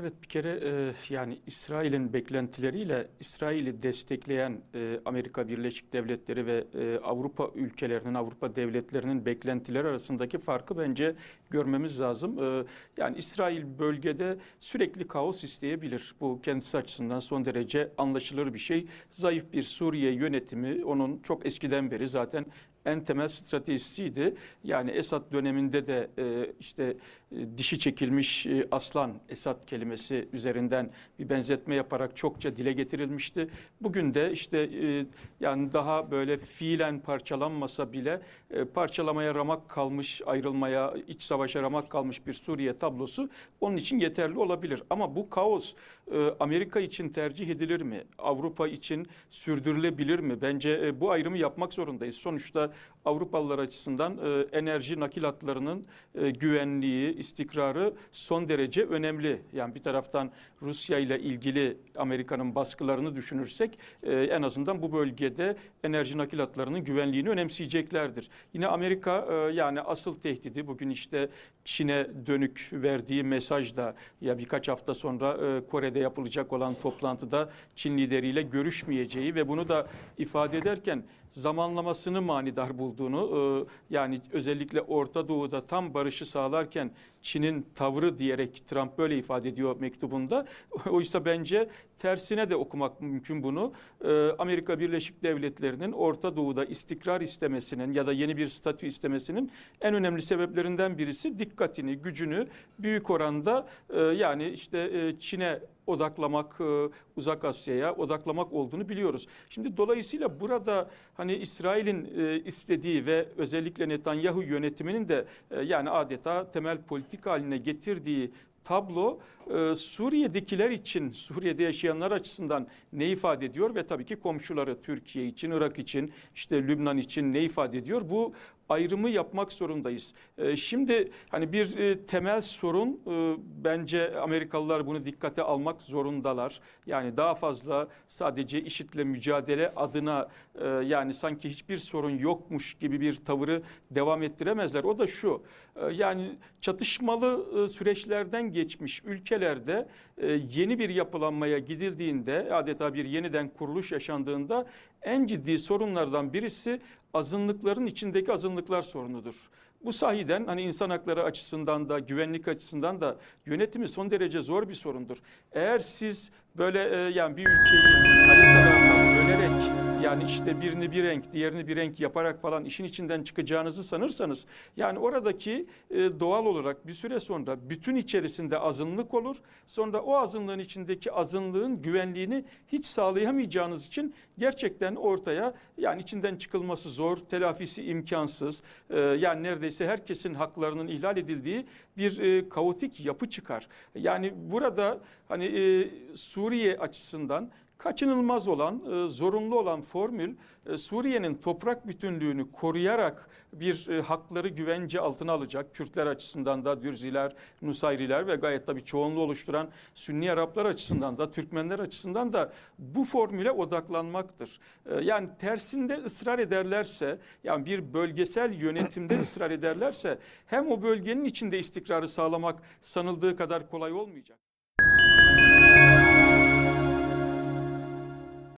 Evet bir kere e, yani İsrail'in beklentileriyle İsrail'i destekleyen e, Amerika Birleşik Devletleri ve e, Avrupa ülkelerinin, Avrupa devletlerinin beklentileri arasındaki farkı bence görmemiz lazım. E, yani İsrail bölgede sürekli kaos isteyebilir. Bu kendisi açısından son derece anlaşılır bir şey. Zayıf bir Suriye yönetimi onun çok eskiden beri zaten en temel stratejisiydi. Yani Esad döneminde de e, işte e, dişi çekilmiş e, aslan Esad kelimesi üzerinden bir benzetme yaparak çokça dile getirilmişti. Bugün de işte e, yani daha böyle fiilen parçalanmasa bile e, parçalamaya ramak kalmış, ayrılmaya, iç savaşa ramak kalmış bir Suriye tablosu onun için yeterli olabilir. Ama bu kaos e, Amerika için tercih edilir mi? Avrupa için sürdürülebilir mi? Bence e, bu ayrımı yapmak zorundayız. Sonuçta Avrupalılar açısından e, enerji nakil hatlarının e, güvenliği, istikrarı son derece önemli. Yani bir taraftan Rusya ile ilgili Amerika'nın baskılarını düşünürsek e, en azından bu bölgede enerji nakil hatlarının güvenliğini önemseyeceklerdir. Yine Amerika e, yani asıl tehdidi bugün işte Çin'e dönük verdiği mesajda ya birkaç hafta sonra e, Kore'de yapılacak olan toplantıda Çin lideriyle görüşmeyeceği ve bunu da ifade ederken zamanlamasını manidar bulduğunu e, yani özellikle Orta Doğu'da tam barışı sağlarken Çin'in tavrı diyerek Trump böyle ifade ediyor mektubunda. Oysa bence tersine de okumak mümkün bunu. E, Amerika Birleşik Devletleri'nin Orta Doğu'da istikrar istemesinin ya da yeni bir statü istemesinin en önemli sebeplerinden birisi dikkatini, gücünü büyük oranda e, yani işte e, Çin'e odaklamak, e, Uzak Asya'ya odaklamak olduğunu biliyoruz. Şimdi dolayısıyla burada hani İsrail'in istediği ve özellikle Netanyahu yönetiminin de yani adeta temel politik haline getirdiği tablo e, Suriye'dekiler için, Suriye'de yaşayanlar açısından ne ifade ediyor ve tabii ki komşuları Türkiye için, Irak için, işte Lübnan için ne ifade ediyor? Bu ayrımı yapmak zorundayız. E, Şimdi hani bir e, temel sorun e, bence Amerikalılar bunu dikkate almak zorundalar. Yani daha fazla sadece IŞİD'le mücadele adına e, yani sanki hiçbir sorun yokmuş gibi bir tavırı devam ettiremezler. O da şu e, yani çatışmalı e, süreçlerden geçmiş ülkelerde e, yeni bir yapılanmaya gidildiğinde adeta bir yeniden kuruluş yaşandığında en ciddi sorunlardan birisi azınlıkların içindeki azınlıklar sorunudur. Bu sahiden hani insan hakları açısından da güvenlik açısından da yönetimi son derece zor bir sorundur. Eğer siz böyle e, yani bir ülkeyi haritalarla bölerek yani işte birini bir renk, diğerini bir renk yaparak falan işin içinden çıkacağınızı sanırsanız yani oradaki e, doğal olarak bir süre sonra bütün içerisinde azınlık olur. Sonra o azınlığın içindeki azınlığın güvenliğini hiç sağlayamayacağınız için gerçekten ortaya yani içinden çıkılması zor, telafisi imkansız. e, yani neredeyse herkesin haklarının ihlal edildiği bir e, kaotik yapı çıkar. Yani burada hani e, Suriye açısından kaçınılmaz olan, e, zorunlu olan formül e, Suriye'nin toprak bütünlüğünü koruyarak bir e, hakları güvence altına alacak. Kürtler açısından da Dürziler, Nusayriler ve gayet tabii çoğunluğu oluşturan Sünni Araplar açısından da Türkmenler açısından da bu formüle odaklanmaktır. Yani tersinde ısrar ederlerse yani bir bölgesel yönetimde ısrar ederlerse hem o bölgenin içinde istikrarı sağlamak sanıldığı kadar kolay olmayacak.